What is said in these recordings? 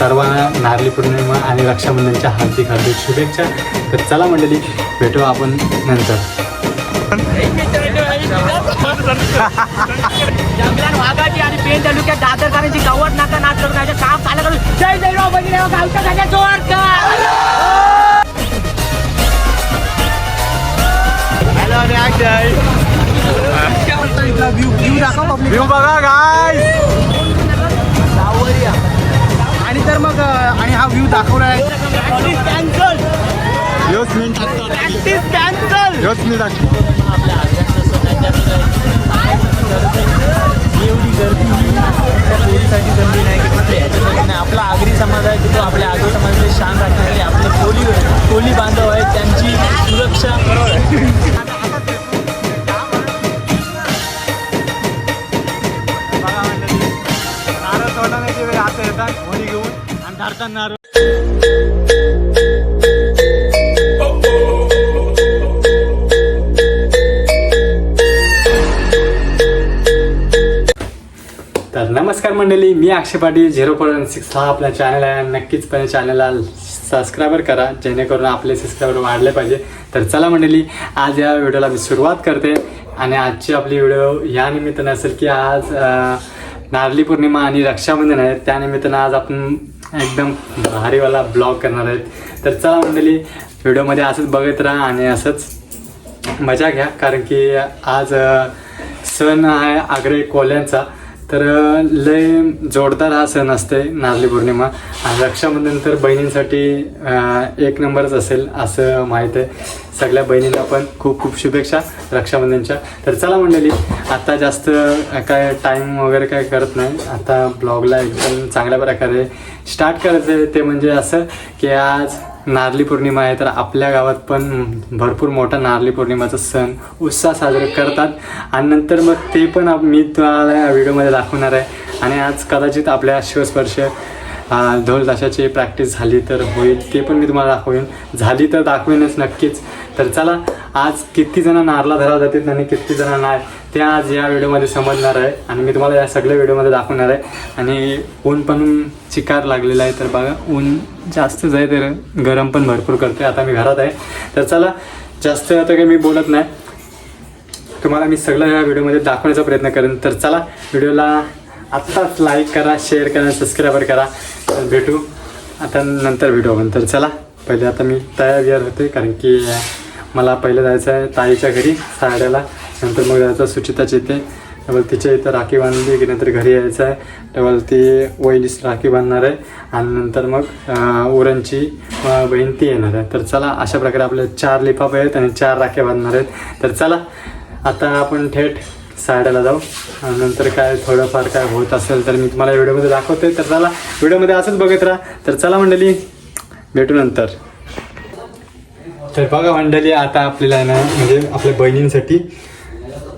सर्वांना नारळी पौर्णिमा आणि रक्षाबंधनच्या हार्दिक हार्दिक शुभेच्छा. तर चला मंडळी भेटू आपण नंतर. जंगलात वाघाची आणि पेन तालुक्यात दादर करायची गवत नाका नाच करून राहायचं काम चालू करून जय जय राव बहिणी राव गावच्या सगळ्या जोर व्ह्यू बघा काय आणि तर मग आणि हा व्ह्यू दाखवला आहे कॅन्सल कॅन्सल मंडळी मी Akshay Patil zero point six हा आपल्या चॅनल आहे. नक्कीचपणे चॅनलला सबस्क्रायबर करा जेणेकरून आपले सबस्क्रायबर वाढले पाहिजे. तर चला मंडळी आज या व्हिडिओला मी सुरुवात करते. आणि आजची आपली व्हिडिओ या निमित्तानं असेल की आज नारली नारळी पौर्णिमा आणि रक्षाबंधन आहे. त्यानिमित्तानं आज आपण एकदम भारीवाला ब्लॉग करणार आहेत. तर चला मंडळी व्हिडिओमध्ये असंच बघत राहा आणि असंच मजा घ्या. कारण की आज सण आहे आग्रे कोल्यांचा तर लय जोरदार हा सण असते नारली पौर्णिमा. आणि रक्षाबंधन तर बहिणींसाठी एक नंबरच असेल असं माहीत आहे. सगळ्या बहिणींना पण खूप खूप शुभेच्छा रक्षाबंधनच्या. तर चला मंडळी आता जास्त काय टाईम वगैरे काय करत नाही. आता ब्लॉगला एकदम चांगल्या प्रकारे स्टार्ट करायचं आहे ते म्हणजे असं की आज नारळी पौर्णिमा आहे तर आपल्या गावात पण भरपूर मोठा नारळी पौर्णिमाचा सण उत्साह साजरे करतात. आणि नंतर मग ते पण मी तुम्हाला या व्हिडिओमध्ये दाखवणार आहे. आणि आज कदाचित आपल्या शिवस्पर्श ढोल ताशाची प्रॅक्टिस झाली तर होईल ते पण मी तुम्हाला दाखवेन. झाली तर दाखवेनच नक्कीच. तर चला आज किती जण नारला धरा जातात आणि किती जण नाही ते आज या व्हिडिओमध्ये समजणार आहे. आणि मी तुम्हाला या सगळ्या व्हिडिओमध्ये दाखवणार आहे. आणि ऊन पण चिकार लागलेला आहे तर बघा ऊन जास्तच आहे तर गरम पण भरपूर करते आता मी घरात आहे. तर चला जास्त आता काही मी बोलत नाही. तुम्हाला मी सगळं या व्हिडिओमध्ये दाखवण्याचा प्रयत्न करेन. तर चला व्हिडिओला आत्ताच लाईक करा शेअर करा सबस्क्राईबर करा. तर भेटू. आता नंतर व्हिडिओ पण तर चला पहिले आता मी तयार होते कारण की मला पहिलं जायचं आहे ताईच्या घरी साड्याला. नंतर मग जायचं सुचिताच्या इथे. डबल तिच्या इथं राखी बांधली की नंतर घरी यायचं आहे. डबल ती वहिनीच राखी बांधणार आहे. आणि नंतर मग उरणची बहीण ती येणार आहे. तर चला अशा प्रकारे आपले चार लिफाफ आहेत आणि चार राख्या बांधणार आहेत. तर चला आता आपण थेट साड्याला जाऊ. आणि नंतर काय थोडंफार काय होत असेल तर मी तुम्हाला व्हिडिओमध्ये दाखवते. तर चला व्हिडिओमध्ये असंच बघत राहा. तर चला मंडळी भेटू नंतर. तर बघा मंडळी आता आपल्याला आहे ना म्हणजे आपल्या बहिणींसाठी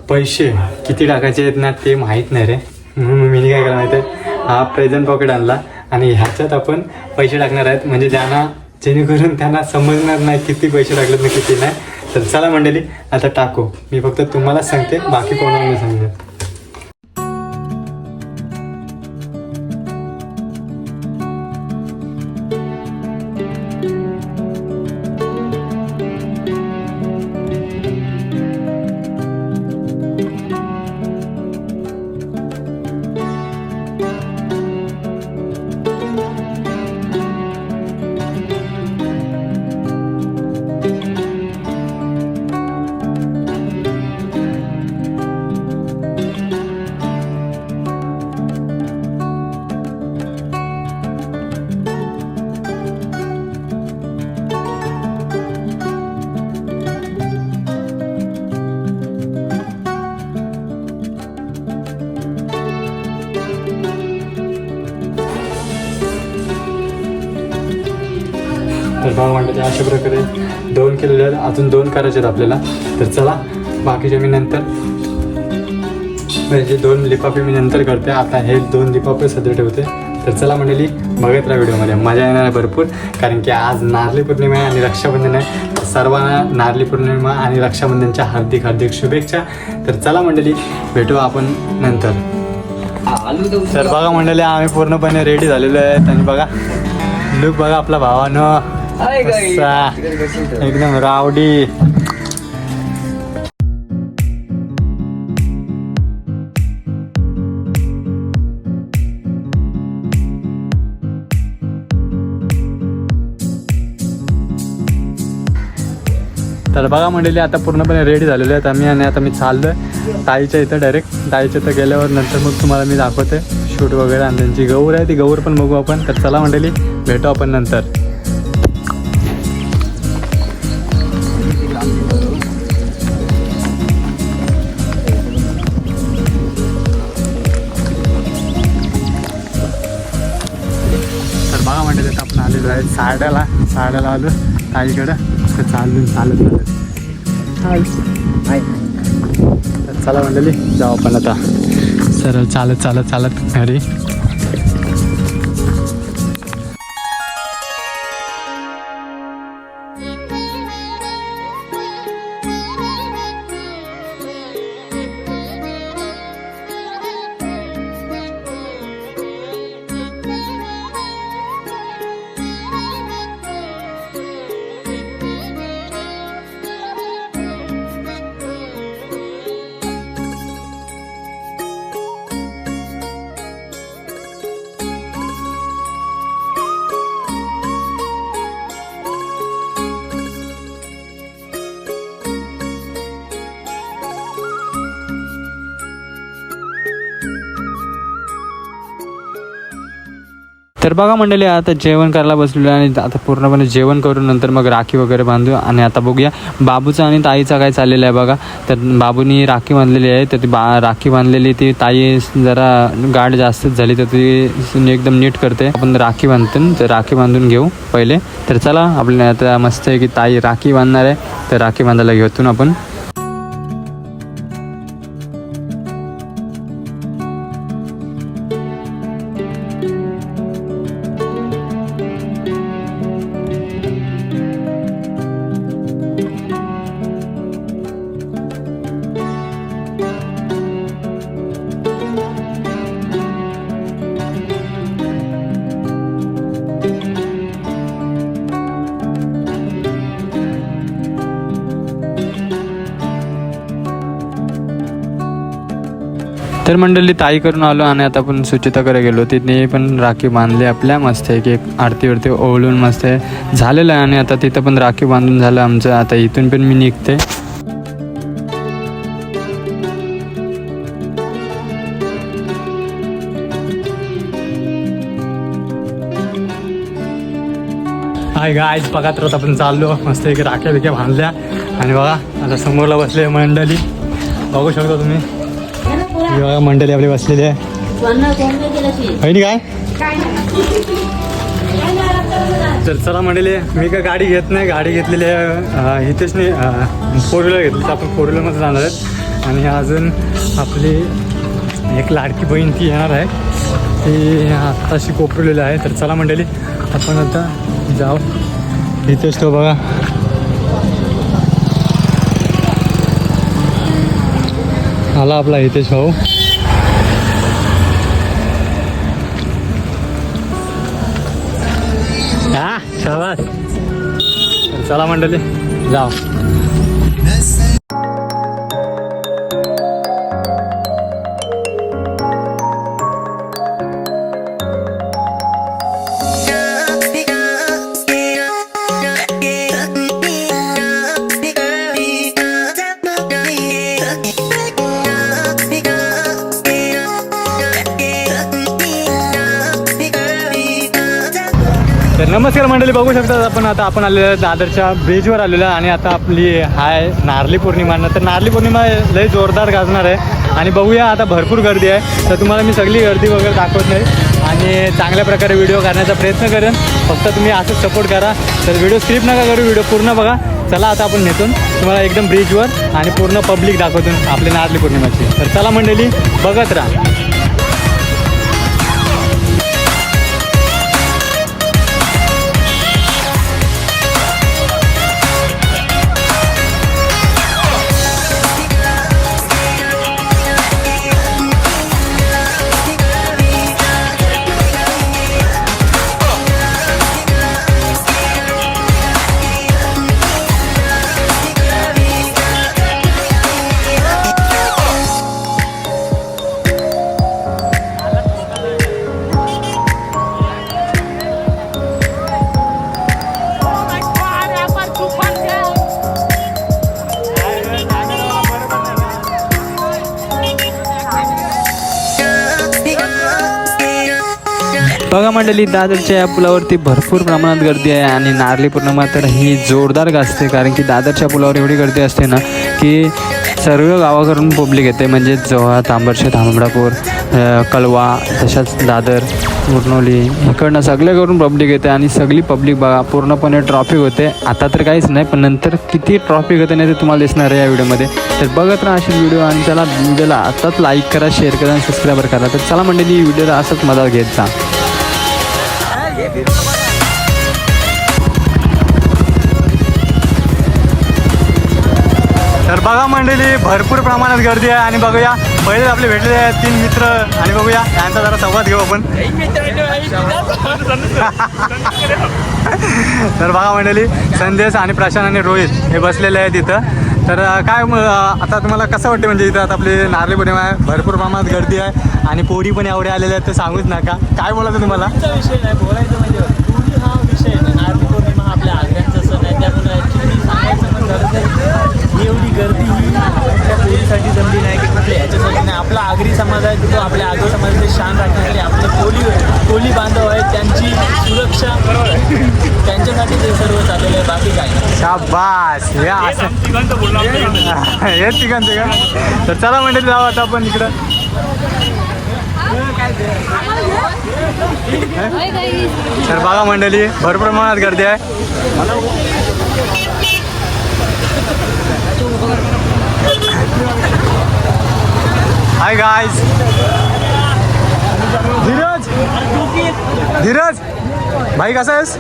पैसे किती टाकायचे आहेत ना ते माहीत नाही रे. म्हणून मी काय केलं माहिती आहे हा प्रेझेंट पॉकेट आणला आणि ह्याच्यात आपण पैसे टाकणार आहेत. म्हणजे ज्यांना जेणेकरून त्यांना समजणार नाही किती पैसे टाकलेत ना किती नाही. तर चला मंडळी आता टाकू. मी फक्त तुम्हाला सांगते बाकी कोणाला सांगते तर म्हणतात अशा प्रकारे दोन केलेले आहेत. अजून दोन करायचे आहेत आपल्याला. तर चला बाकीचे मी नंतर म्हणजे दोन लिफाफे मी नंतर करते. आता हे दोन लिफाफे सध्या ठेवते. तर चला मंडळी बघत राहा व्हिडिओमध्ये. मजा येणार आहे भरपूर. कारण की आज नारली पौर्णिमा आहे आणि रक्षाबंधन आहे. सर्वांना नारली पौर्णिमा आणि रक्षाबंधनच्या हार्दिक हार्दिक शुभेच्छा. तर चला मंडळी भेटू आपण नंतर. तर बघा मंडळी आम्ही पूर्णपणे रेडी झालेलो आहेत आणि बघा लुक बघा आपला भावानं. एकदम रावडी तर बघा मंडळी आता पूर्णपणे रेडी झालेले आहेत आम्ही आणि आता मी चाललोय. ताईच्या इथं डायरेक्ट ताईच्या इथं गेल्यावर नंतर मग तुम्हाला मी दाखवते शूट वगैरे आणि त्यांची गौर आहे. ती गौर पण बघू आपण. तर चला मंडळी भेटू आपण नंतर. साड्याला साड्याला आलो. ताईकडं. तर चालून चालत चालत. चला म्हणलेली जाऊ आपण आता. सरळ चालत चालत चालत घरी. तर बघा मंडळी आता जेवण करायला बसलेलो आहे आणि आता पूर्णपणे जेवण करून नंतर मग राखी वगैरे बांधू आणि आता बघूया बाबूचा आणि ताईचा काय चाललेलं आहे बघा. तर बाबूनी राखी बांधलेली आहे तर ती बा राखी बांधलेली ती ताई जरा गाठ जास्तच झाली तर ती एकदम नीट करते. आपण राखी बांधतो तर राखी बांधून घेऊ पहिले. तर चला आपल्याला आता मस्त आहे की ताई राखी बांधणार आहे तर राखी बांधायला घेतून आपण. तर मंडळी ताई करून आलो आणि आता आपण सुचिताकडे गेलो. तिथे पण राखी बांधली आपल्या मस्त आहे की एक आरतीवरती ओवळून मस्त आहे झालेलं आहे आणि आता तिथं पण राखी बांधून झालं आमचं. आता इथून पण मी निघते. हाय गायज बघा तर आपण चाललो. मस्त एक राख्या बिक्या बांधल्या. आणि बघा आता समोरला बसले मंडळी. बघू शकता तुम्ही. ही बघा मंडळी आपली बसलेली आहे. काय तर चला मंडळी मी काय गाडी घेत नाही गाडी घेतलेली आहे नाही फोर व्हीलर घेतली. तर आपण फोर व्हीलरमध्ये जाणार आहेत. आणि अजून आपली एक लाडकी बहीण ती येणार आहे. ती आत्ताशी कोपरलेली आहे. तर चला मंडळी आपण आता जाऊ. इथेच तो बघा. आला आपला हितेश भाऊ. शाबास. चला मंडळी. जाऊ. नमस्कार मंडळी बघू शकता आपण आता आपण आलेलो आहे दादरच्या ब्रिजवर आलेलो आहे आणि आता आपली हाय नारली पौर्णिमा तर नारली पौर्णिमा लय जोरदार गाजणार आहे आणि बघूया आता भरपूर गर्दी आहे. तर तुम्हाला मी सगळी गर्दी वगैरे दाखवत नाही आणि चांगल्या प्रकारे व्हिडिओ करण्याचा प्रयत्न करेन. फक्त तुम्ही असंच सपोर्ट करा. तर व्हिडिओ स्क्रिप्ट नका करू व्हिडिओ पूर्ण बघा. चला आता आपण नेतून तुम्हाला एकदम ब्रिजवर आणि पूर्ण पब्लिक दाखवतून आपली नारली पौर्णिमाची. तर चला मंडळी बघत राहा. बघा मंडळी दादरच्या या पुलावरती भरपूर प्रमाणात गर्दी आहे आणि नारळी पौर्णिमा तर ही जोरदार गाजते कारण की दादरच्या पुलावर एवढी गर्दी असते ना की सर्व गावाकडून पब्लिक येते. म्हणजे जोहा तांबरशे तांबडापूर कळवा कलवा तशाच दादर मुरनोली इकडनं सगळ्याकडून पब्लिक येते आणि सगळी पब्लिक बघा पूर्णपणे ट्रॉफिक होते. आता तर काहीच नाही पण नंतर किती ट्रॉफिक होते नाही ते तुम्हाला दिसणार आहे या व्हिडिओमध्ये. तर बघत राहा असे व्हिडिओ आणि त्याला व्हिडिओला आताच लाईक करा शेअर करा आणि सबस्क्राईबर करा. तर चला मंडळी व्हिडिओला असंच मदत घेत जा. तर बघा मंडळी भरपूर प्रमाणात गर्दी आहे आणि बघूया पहिले आपले भेटलेले आहेत तीन मित्र आणि बघूया यांचा जरा संवाद घेऊ आपण. तर बघा मंडळी संदेश आणि प्रशांत आणि रोहित हे बसलेले आहेत इथं. तर काय आता तुम्हाला कसं वाटते म्हणजे इथं आता आपली नारळी पौर्णिमा आहे भरपूर प्रमाणात गर्दी आहे आणि पोरी पण एवढे आलेले आहेत ते सांगूच नका. काय बोलायचं तुम्हाला? विषय नाही बोलायचं म्हणजे हा विषय आहे नारळी पौर्णिमा आपल्या आग्र्यांचा सण आहे त्यामुळे ही एवढी गर्दी ही आपल्या पोलीसाठी जमली नाही की कुठे ह्याच्यासाठी नाही. आपला आगरी समाज आहे तो आपल्या आगरी समाजाचे शान राखण्यासाठी आपले कोली कोली बांधव आहेत त्यांची सुरक्षा त्यांच्यासाठी ते सर्व चाललेलं आहे बाकी काय शाबास. हे असं हे तिघांचे का? तर चला मंडळी जाऊ आता आपण इकडं. तर बघा मंडळी भरपूर प्रमाणात गर्दी आहे. हाय गाईज धीरज धीरज भाई कसा आहेस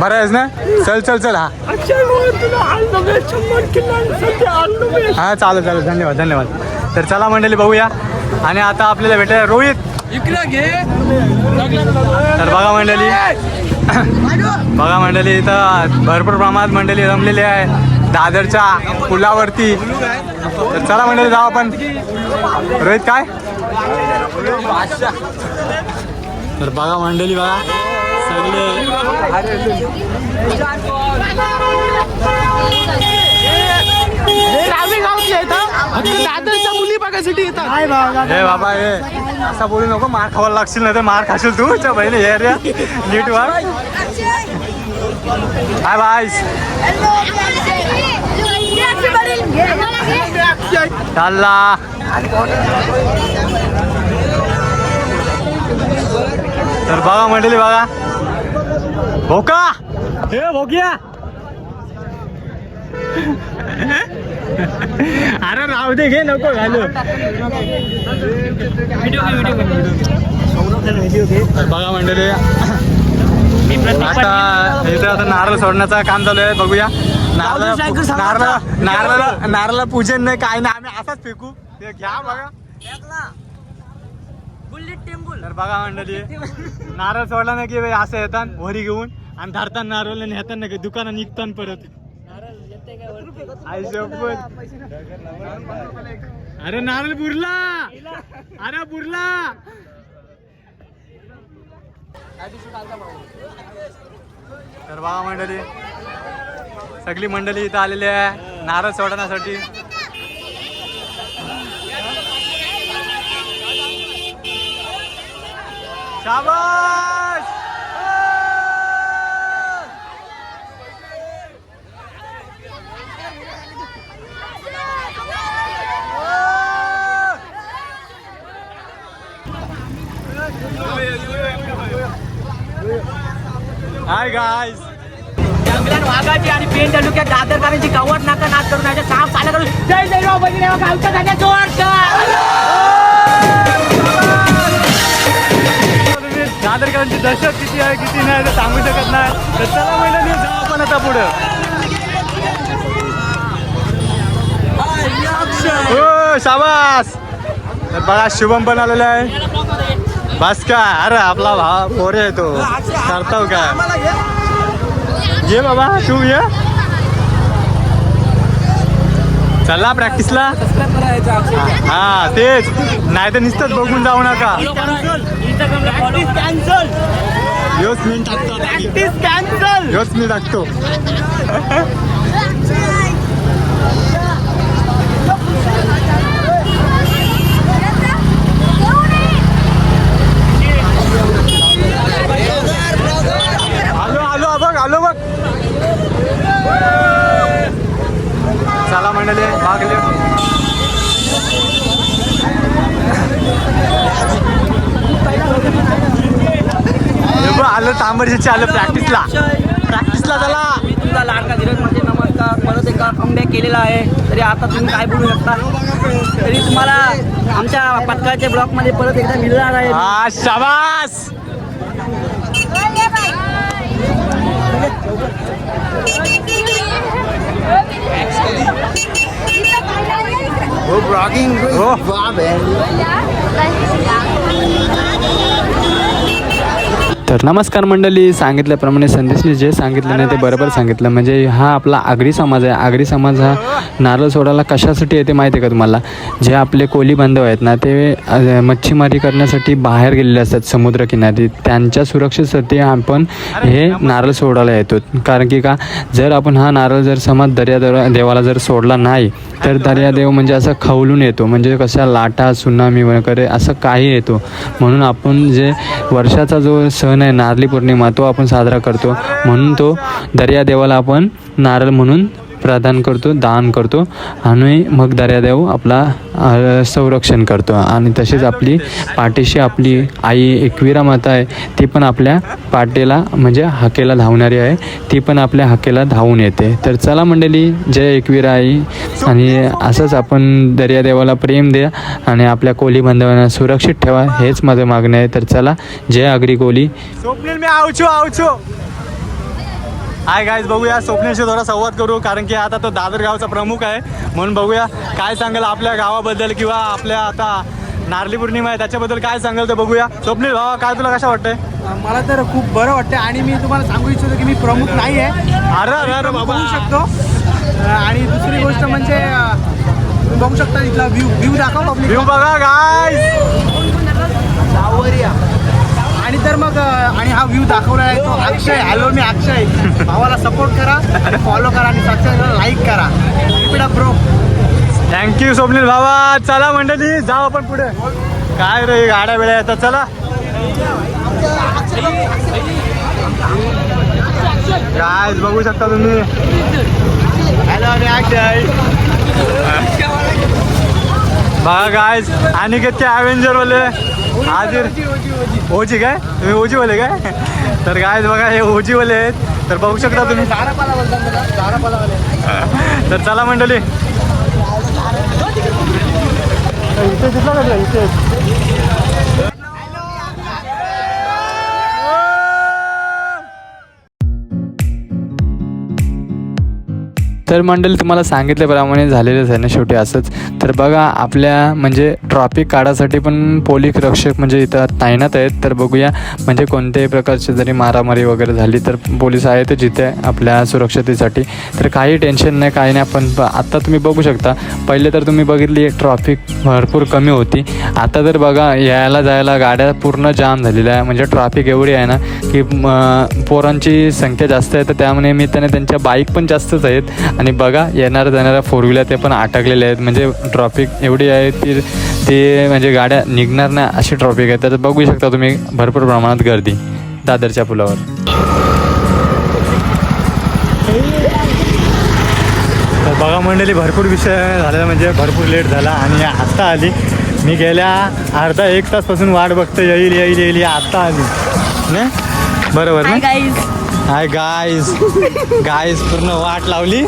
बरा आहेस ना चल चल चल हा हा चालेल चालेल धन्यवाद धन्यवाद तर चला मंडळी बघूया आणि आता आपल्याला भेटायला रोहित तर बघा मंडळी बघा मंडळी इथं भरपूर प्रमाणात मंडळी जमलेली आहे दादरच्या पुलावरती. चला म्हणजे जाऊ आपण. रोहित काय? तर बघा मंडळी बघा. सगळे. हे बाबा हे. असा बोलू नको मार खावायला लागशील नाही तर मार खाशील तू. च्या बहिणी हे रे. नीट वाट हाय बायस चालला तर बघा मंडळी बघा. भोका. हे भोकिया. अरे राहू दे घे नको घालू. बघा मंडळी. आता इथे आता नारळ सोडण्याचं काम चालू आहे बघूया. नारळ नारळ नारळ नारळ पूजन नाही काय नाही आम्ही असाच फेकू. ते घ्या बघा. तर बघा मंडळी नारळ सोडला नाही की असं येतात वरी घेऊन आणि धरतात नारळ आणि येतात नाही दुकानात निघतात परत. आई शपथ. अरे नारळ बुरला. अरे बुरला. तर बाबा मंडळी. सगळी मंडळी इथं आलेली आहे. नारळ सोडण्यासाठी. शाबाश हाय गाईस जंगलात वाघाची आणि पेन तालुक्यात दादरकरांची गवत नाका नाच करून याच्या काम चालू करून जय जय राव बहिणी राव गावच्या सगळ्या जोर दादरकरांची दहशत किती आहे किती नाही ते सांगू शकत नाही. तर चला मंडळी जाऊ आपण आता पुढं. हो शाबास! तर बघा शुभम पण आलेला आहे. बस का? अरे आपला भाव पोरे आहे तो. करतो काय ये बाबा तू ये. चला प्रॅक्टिसला हा तेच. नाही तर नुसतंच बघून जाऊ नका. कॅन्सल योच मी टाकतो. योच मी टाकतो. शाला मंडळे भागले आलं तांबडीचे आलं प्रॅक्टिसला प्रॅक्टिसला झाला मी तुमचा लाडका धीरज म्हणजे नमस्कार. परत एका कमबॅक केलेला आहे. तरी आता तुम्ही काय बोलू शकता? तरी तुम्हाला आमच्या पथकाच्या ब्लॉकमध्ये परत एकदा मिळणार आहे. शाबास! हा शाबास हो तर नमस्कार मंडळी सांगितल्याप्रमाणे संदेशने जे सांगितलं नाही ते बरोबर सांगितलं. म्हणजे हा आपला आगरी समाज आहे. आगरी समाज हा नारळ सोडायला कशासाठी येते माहिती आहे का तुम्हाला? जे आपले कोली बांधव आहेत ना ते मच्छीमारी करण्यासाठी बाहेर गेलेले असतात समुद्रकिनारी. त्यांच्या सुरक्षेसाठी आपण हे नारळ सोडायला येतो. कारण की का जर आपण हा नारळ जर समाज दर्या देवाला जर सोडला नाही तर दर्यादेव म्हणजे असं खवलून येतो. म्हणजे कशा लाटा सुनामी वगैरे असं काही येतो. म्हणून आपण जे वर्षाचा जो सण आहे. नारळी पौर्णिमा तो आपण साजरा करतो. म्हणून तो दर्यादेवाला आपण नारळ म्हणून प्रदान करतो दान करतो आणि मग दर्यादेव आपला संरक्षण करतो. आणि तसेच आपली पाठीशी आपली आई एकविरा माता आहे ती पण आपल्या पाठीला म्हणजे हाकेला धावणारी आहे ती पण आपल्या हाकेला धावून येते. तर चला मंडळी जय एकविरा आई. आणि असंच आपण दर्यादेवाला प्रेम द्या आणि आपल्या कोली बांधवांना सुरक्षित ठेवा हेच माझं मागणं आहे. तर चला जय आगरी कोली. स्वप्नील मी आवचो आवचो हाय गाईज बघूया स्वप्नीलशी थोडा संवाद करू कारण की आता तो दादर गावचा प्रमुख आहे. म्हणून बघूया काय सांगेल आपल्या गावाबद्दल किंवा आपल्या आता नारली पौर्णिमा आहे त्याच्याबद्दल काय सांगेल ते बघूया. स्वप्नील भावा काय तुला कसं वाटतंय? मला तर खूप बरं वाटतं आणि मी तुम्हाला सांगू इच्छितो की मी प्रमुख नाही आहे. अरे अरे अरे बाबा. बघू शकतो. आणि दुसरी गोष्ट म्हणजे तुम्ही बघू शकता इथला व्ह्यू व्ह्यू दाखव पब्लिक व्ह्यू बघा गाईज आणि तर मग आणि हा व्ह्यू दाखवला आहे तो अक्षय. हॅलो मी अक्षय. भावाला सपोर्ट करा आणि फॉलो करा आणि सबस्क्राईब लाईक करा इकडं ब्रो थँक्यू स्वप्नील भावा. चला मंडळी जाऊ आपण पुढे. काय रे गाड्या बिड्या येतात. चला. काय बघू शकता तुम्ही. हॅलो मी अक्षय. बघा गायज आणि किती अवेंजर वाले. हाजीर? ओजी काय? तुम्ही ओजी वाले काय? तर गायज बघा हे ओजी वाले आहेत. तर बघू शकता तुम्ही. तर चला मंडळी. इथे दिसला का? इथे. तर मंडळी तुम्हाला सांगितल्याप्रमाणे झालेलंच आहे ना शेवटी असंच. तर बघा आपल्या म्हणजे ट्रॉफिक काढासाठी पण पोलीस रक्षक म्हणजे इथं तैनात आहेत. तर बघूया म्हणजे कोणत्याही प्रकारची जरी मारामारी वगैरे झाली तर पोलीस आहेत जिथे आपल्या सुरक्षतेसाठी. तर काही टेन्शन नाही काही नाही. पण आत्ता तुम्ही बघू शकता पहिले तर तुम्ही बघितली ट्रॉफिक भरपूर कमी होती. आता तर बघा यायला जायला गाड्या पूर्ण जाम झालेल्या आहे. म्हणजे ट्रॉफिक एवढी आहे ना की पोरांची संख्या जास्त आहे. तर त्यामुळे मी त्याने त्यांच्या बाईक पण जास्तच आहेत. आणि बघा येणाऱ्या जाणाऱ्या फोर व्हीलर ते पण अटकलेले आहेत. म्हणजे ट्रॉफिक एवढी आहे की ते म्हणजे गाड्या निघणार नाही अशी ट्रॉफिक आहे. तर बघू शकता तुम्ही भरपूर प्रमाणात गर्दी दादरच्या पुलावर. तर बघा मंडळी भरपूर विषय झालेला म्हणजे भरपूर लेट झाला आणि आत्ता आली. मी गेल्या अर्धा एक तासपासून वाट बघतो. येईल येईल येईल आत्ता आली. नाही? बरोबर ना? हाय गाईज गाईज पूर्ण वाट लावली.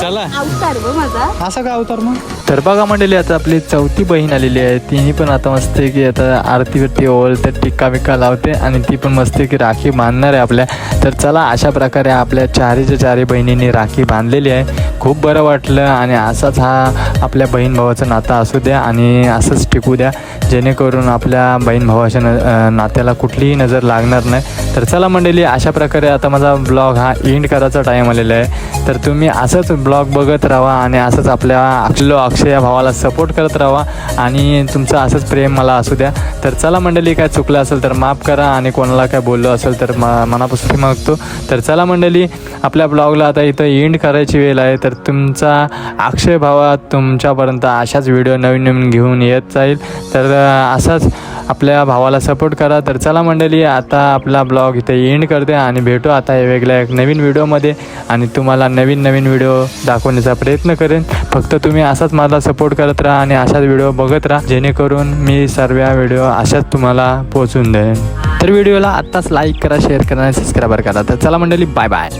चला. अवतार माझा. असं काय अवतार मग? तर बघा मंडळी आता आपली चौथी बहीण आलेली आहे. तिने पण आता मस्त आहे की आता आरती बिरती ओवळते टिक्का बिक्का लावते आणि ती पण मस्त आहे की राखी बांधणार आहे आपल्या. तर चला अशा प्रकारे आपल्या चारीच्या चारी बहिणींनी राखी बांधलेली आहे. खूप बरं वाटलं आणि असाच हा आपल्या बहीण भावाचं नातं असू द्या आणि असंच टिकू द्या. जेणेकरून आपल्या बहीण भावाच्या न नात्याला कुठलीही नजर लागणार नाही. तर चला मंडळी अशा प्रकारे आता माझा ब्लॉग हा एंड करायचा टाईम आलेला आहे. तर तुम्ही असंच ब्लॉग बघत राहा आणि असंच आपल्या अक्षलो अक्षय या भावाला सपोर्ट करत राहा आणि तुमचं असंच प्रेम मला असू द्या. तर चला मंडळी काय चुकलं असेल तर माफ करा आणि कोणाला काय बोललो असेल तर म मनापासून मागतो. तर चला मंडळी आपल्या ब्लॉगला आता इथं एंड करायची वेळ आहे. तर तर तुमचा अक्षय भावा तुमच्यापर्यंत अशाच व्हिडिओ नवीन नवीन घेऊन येत जाईल. तर असाच आपल्या भावाला सपोर्ट करा. तर चला मंडळी आता आपला ब्लॉग इथे एंड करते आणि भेटू आता हे वेगळ्या एक नवीन व्हिडिओमध्ये आणि तुम्हाला नवीन नवीन व्हिडिओ दाखवण्याचा प्रयत्न करेन. फक्त तुम्ही असाच मला सपोर्ट करत राहा आणि अशाच व्हिडिओ बघत राहा. जेणेकरून मी सर्व व्हिडिओ अशाच तुम्हाला पोहोचून देईन. तर व्हिडिओला आत्ताच लाईक करा शेअर करा आणि सबस्क्राईबर करा. तर चला मंडळी बाय बाय